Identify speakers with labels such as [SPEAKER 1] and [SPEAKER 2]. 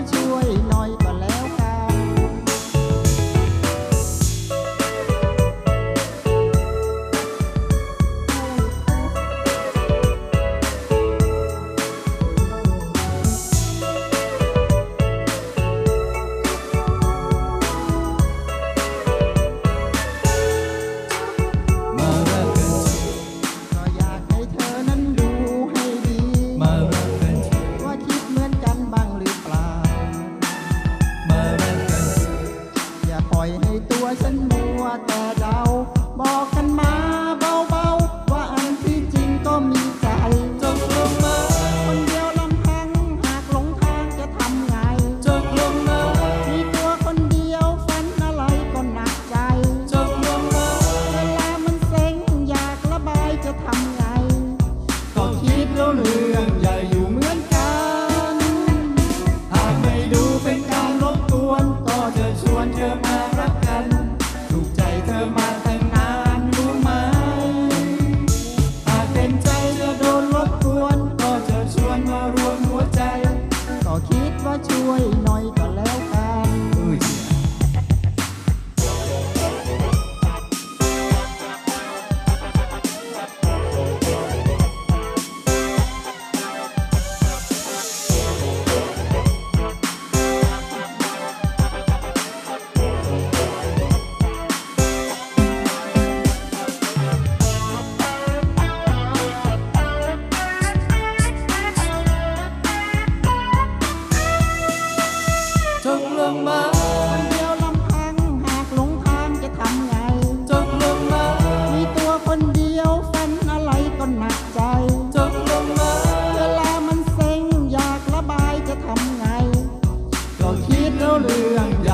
[SPEAKER 1] 我。 ช่วยหน่อยก็แล้วกัน 不能